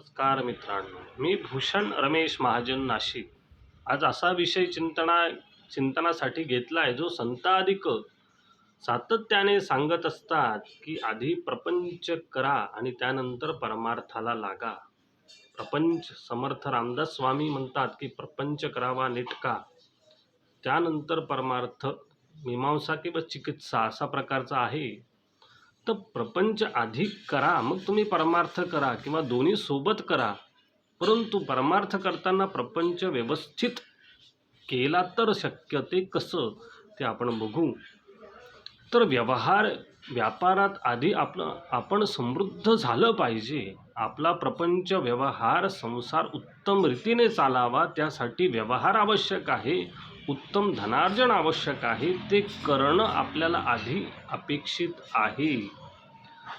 नमस्कार मित्रांनो. मी भूषण रमेश महाजन नाशिक. आज असा विषय चिंतना चिंतनासाठी घेतला आहे जो संताधिक सातत्याने सांगत असतात की आधी प्रपंच करा आणि त्यानंतर परमार्थाला लागा. प्रपंच समर्थ रामदास स्वामी म्हणतात की प्रपंच करावा नेटका. त्यानंतर परमार्थ मीमांसा किंवा चिकित्सा असा प्रकारचा आहे. तर प्रपंच आधी करा मग तुम्ही परमार्थ करा किंवा दोन्ही सोबत करा. परंतु परमार्थ करताना प्रपंच व्यवस्थित केला तर शक्य ते कसं ते आपण बघू. तर व्यवहार व्यापारात आधी आपलं आपण समृद्ध झालं पाहिजे. आपला प्रपंच व्यवहार संसार उत्तम रीतीने चालावा त्यासाठी व्यवहार आवश्यक आहे. उत्तम धनार्जन आवश्यक आहे. ते करणं आपल्याला आधी अपेक्षित आहे.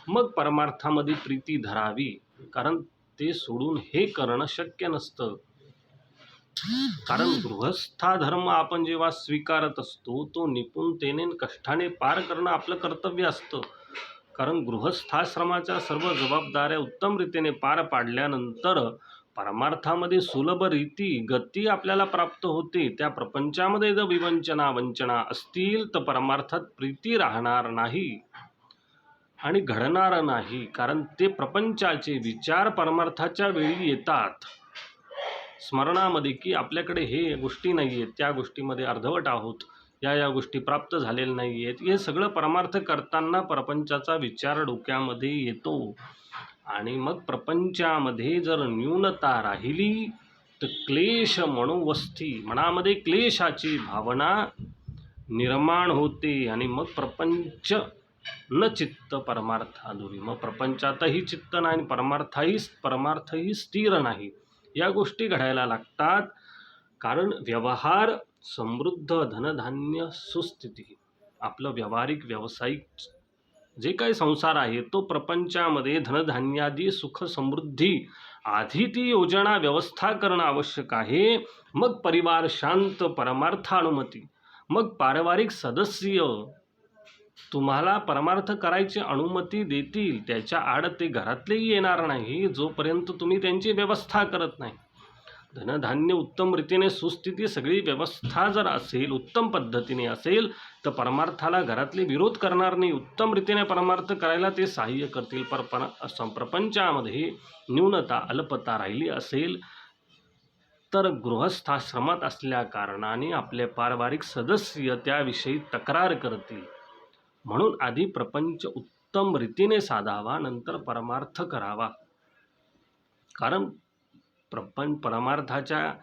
मग परमार्थामध्ये प्रीती धरावी कारण ते सोडून हे करणं शक्य नसतं. कारण गृहस्था धर्म आपण जेव्हा स्वीकारत असतो तो निपुणतेने कष्टाने पार करणं आपलं कर्तव्य असतं. कारण गृहस्थाश्रमाच्या सर्व जबाबदाऱ्या उत्तम रीतीने पार पाडल्यानंतर परमार्थामध्ये सुलभ रीती गती आपल्याला प्राप्त होते. त्या प्रपंचामध्ये जर विवंचना वंचना असतील तर परमार्थात प्रीती राहणार नाही. आणि घडणारं नाही कारण ते प्रपंचाचे विचार परमार्थाच्या वेळी येतात. स्मरणामध्ये की आपल्याकडे हे गोष्टी नाही आहेत त्या गोष्टीमध्ये अर्धवट आहोत या या गोष्टी प्राप्त झालेल्या नाही आहेत हे सगळं परमार्थ करताना प्रपंचाचा विचार डोक्यामध्ये येतो. आणि मग प्रपंचामध्ये जर न्यूनता राहिली तर क्लेश मनोवस्थी मनामध्ये क्लेशाची भावना निर्माण होते आणि मग प्रपंच न चित्त परमार्थ अधुरी. मग प्रपंचातही चित्त नाही आणि परमार्थाही परमार्थही स्थिर नाही. या गोष्टी घडायला लागतात. कारण व्यवहार समृद्ध धनधान्य सुस्थिती. आपलं व्यावहारिक व्यावसायिक जे काही संसार आहे तो प्रपंचामध्ये धनधान्यादी सुख समृद्धी आधी ती योजना व्यवस्था करणं आवश्यक आहे. मग परिवार शांत परमार्थानुमती मग पारिवारिक सदस्य तुम्हाला परमार्थ करायची अनुमती देतील त्याच्या आड ते घरातलेही येणार नाही जोपर्यंत तुम्ही त्यांची व्यवस्था करत नाही. धनधान्य उत्तम रीतीने सुस्थिती सगळी व्यवस्था जर असेल उत्तम पद्धतीने असेल तर परमार्थाला घरातले विरोध करणार नाही. उत्तम रीतीने परमार्थ करायला ते सहाय्य करतील. पर असं प्रपंचामध्ये न्यूनता अल्पता राहिली असेल तर गृहस्थाश्रमात असल्या कारणाने आपले पारिवारिक सदस्य त्याविषयी तक्रार करतील. म्हणून आधी प्रपंच उत्तम रीतीने साधावा नंतर परमार्थ करावा. कारण प्रपंच परमार्थाच्या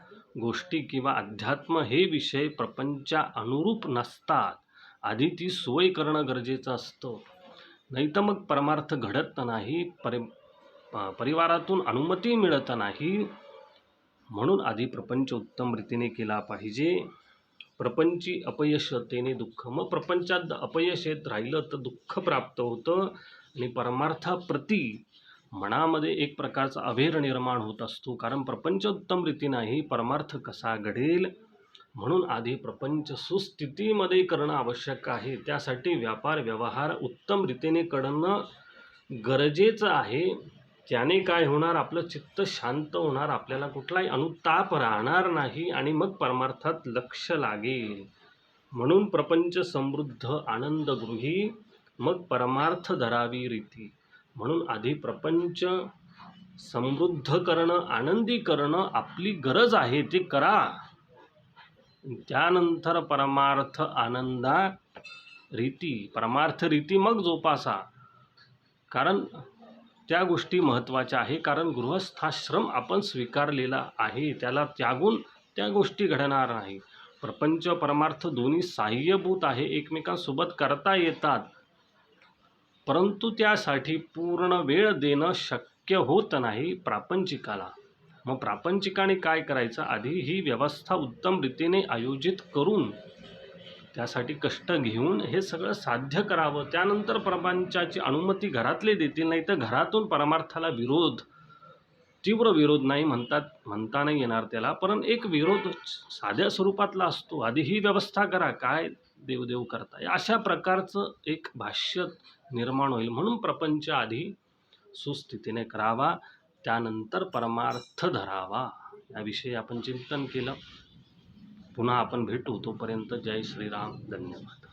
गोष्टी किंवा अध्यात्म हे विषय प्रपंचा अनुरूप नसतात. आधी ती सोय करणं गरजेचं असतं. नाही तर मग परमार्थ घडत नाही परि परिवारातून अनुमती मिळत नाही. म्हणून आधी प्रपंच उत्तम रीतीने केला पाहिजे. प्रपंची अपयशतेने दुःख. मग प्रपंचात अपयश येत राहिलं तर दुःख प्राप्त होतं आणि परमार्थाप्रती मनामध्ये एक प्रकारचा अभेर निर्माण होत असतो. कारण प्रपंच उत्तम रीती नाही परमार्थ कसा घडेल? म्हणून आधी प्रपंच सुस्थितीमध्ये करणं आवश्यक आहे. त्यासाठी व्यापार व्यवहार उत्तम रीतीने करणं गरजेचं आहे. त्याने काय होणार आपलं चित्त शांत होणार आपल्याला कुठलाही अनुताप राहणार नाही आणि मग परमार्थात लक्ष लागेल. म्हणून प्रपंच समृद्ध आनंद गृही मग परमार्थ धरावी रीती. म्हणून आधी प्रपंच समृद्ध करणं आनंदी करणं आपली गरज आहे ते करा. त्यानंतर परमार्थ आनंदा रीती परमार्थ रीती मग जोपासा. कारण त्या गोष्टी महत्त्वाच्या आहे. कारण गृहस्थाश्रम आपण स्वीकारलेला आहे. त्याला त्यागून त्या गोष्टी घडणार नाही प्रपंच परमार्थ दोन्ही सहाय्यभूत आहे. एकमेकांसोबत करता येतात. परंतु त्यासाठी पूर्ण वेळ देणं शक्य होत नाही प्रापंचिकाला. मग प्रापंचिकाने काय करायचं? आधी ही व्यवस्था उत्तम रीतीने आयोजित करून त्यासाठी कष्ट घेऊन हे सगळं साध्य करावं. त्यानंतर प्रपंचाची अनुमती घरातले देतील नाही तर घरातून परमार्थाला विरोध तीव्र विरोध नाही म्हणतात म्हणता नाही येणार त्याला. पण एक विरोध साध्या स्वरूपातला असतो. आधी ही व्यवस्था करा. काय देवदेव करताय? अशा प्रकारचं एक भाष्य निर्माण होईल. म्हणून प्रपंच आधी सुस्थितीने करावा. त्यानंतर परमार्थ धरावा. याविषयी आपण चिंतन केलं. पुन्हा आपण भेटू तोपर्यंत जय श्रीराम. धन्यवाद.